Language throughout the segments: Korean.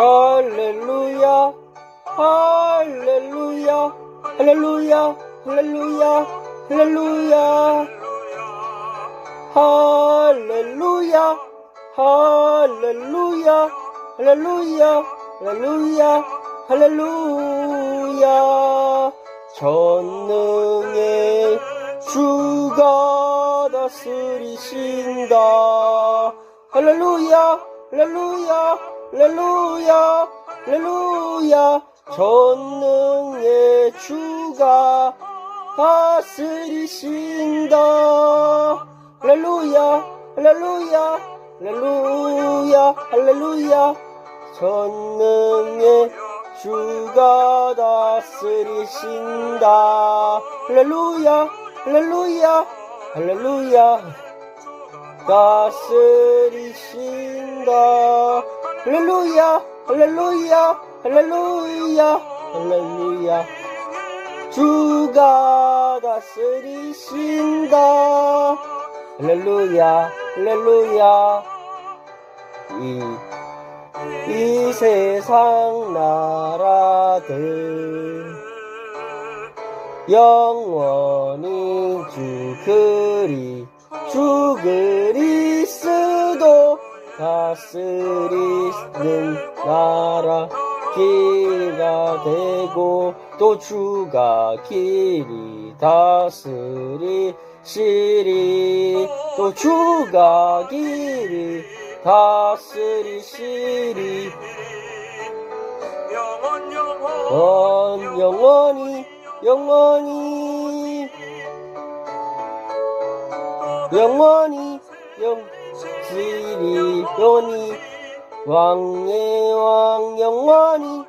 할렐루야 할렐루야 할렐루야 할렐루야 할렐루야. 할렐루야 할렐루야 할렐루야 할렐루야 할렐루야. 전능의 주가 다스리신다. 할렐루야 할렐루야 할렐루야 할렐루야. 전능의 주가 다스리신다. 할렐루야 할렐루야 할렐루야 할렐루야. 전능의 주가 다스리신다. 할렐루야 할렐루야 할렐루야. 다스리신다 할렐루야 할렐루야 할렐루야 할렐루야. 주가 다스리신다. 할렐루야 할렐루야. 이, 이 세상 나라들 영원히 주 그리 주 그리스도 다스리는 나라. 길이가 되고 또 주가 길이 다스리시리. 또 주가 길이 다스리시리. 영원 영원 원 영원히 영원히 영원히 영 지리 영원히 왕의 왕 영원히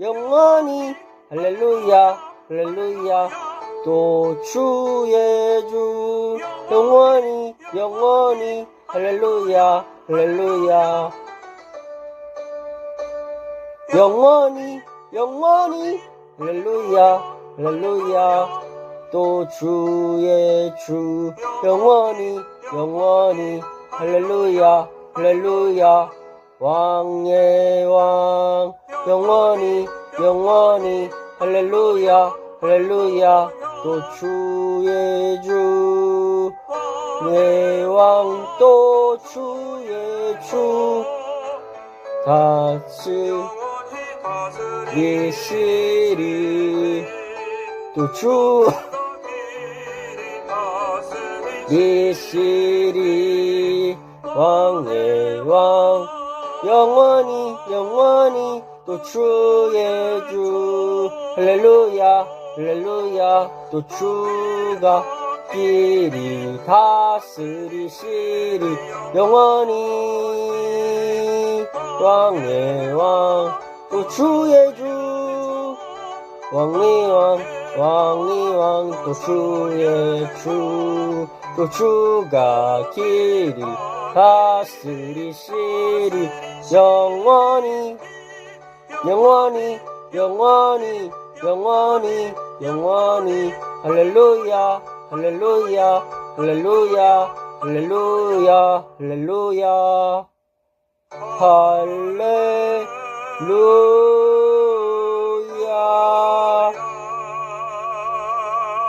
영원히. 할렐루야 할렐루야. 또 주의 주 영원히 영원히. 할렐루야 할렐루야. 영원히 영원히. 할렐루야 할렐루야. 또 주의 주 영원히 영원히 할렐루야 할렐루야. 왕의 왕 영원히 영원히. 할렐루야 할렐루야. 또 주의 주 내 왕 또 주의 주. 다스리 예시리 또주. 예시리 왕의 왕. 영원히 영원히 또 주의 주. 할렐루야 할렐루야. 또 주가 길이 다스리시리. 영원히 왕의 왕. 또 주의 주. 왕의 왕, 왕의 왕, 또 주의 주, 또 주가 길이 다스리시리 영원히, 영원히, 영원히, 영원히, 영원히, 할렐루야, 할렐루야, 할렐루야, 할렐루야, 할렐루야, 할렐루야.